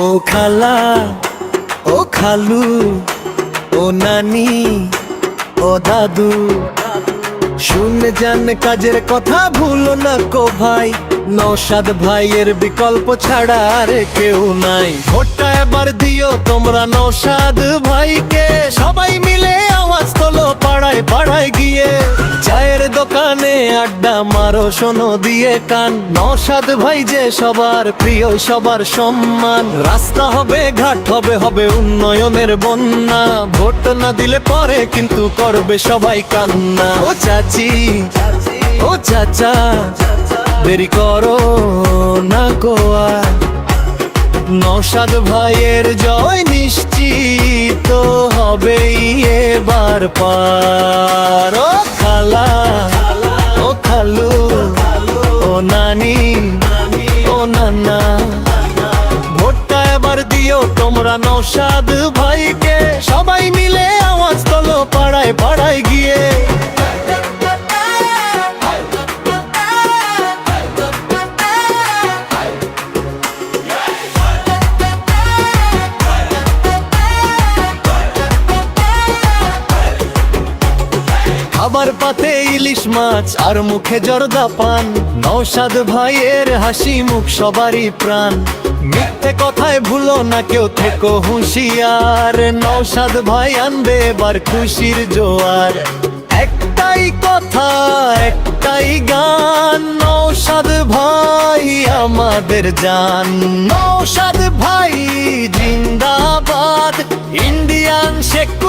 ও খালা, ও খালু, ও নানি, ও দাদু। শুনে যান কাজের কথা ভুলো না কো ভাই। নৌসাদ ভাইয়ের বিকল্প ছাড়া আর কেউ নাই। ভোটটা এবার দিও তোমরা নৌসাদ ভাইকে। দোকানে আড্ডা মারো, শোনো দিয়ে কান। নৌসাদ ভাই যে সবার প্রিয়, সবার সম্মান। রাস্তা হবে ঘাট, হবে হবে উন্নয়নের বন্যা। ভোট না দিলে পরে কিন্তু করবে সবাই কান্না। ও চাচি, ও চাচা, দেরি করো না গোয়া নসাদ ভাইয়ের জয় নিশ্চিত হবেই এবার পার। ও নানা ভোটটা এবার দিও তোমরা নৌসাদ ভাইকে। সবাই মিলে আওয়াজ তোলো পাড়ায় পাড়ায় গিয়ে। খাবার পাতে ইলিশ মাছ আর মুখে জর্দা পান। নৌসাদ ভাইয়ের হাসি মুখ সবারই প্রাণ। মিথ্যে কথায় ভুলো না কেউ, থেকো হুঁশিয়ার। নৌসাদ ভাই আনবে এবার খুশির জোয়ার। একটাই কথা, একটাই গান নৌসাদ ভাই আমাদের জান। নৌসাদ ভাই জিন্দাবাদ, ইন্ডিয়ান সেকুলার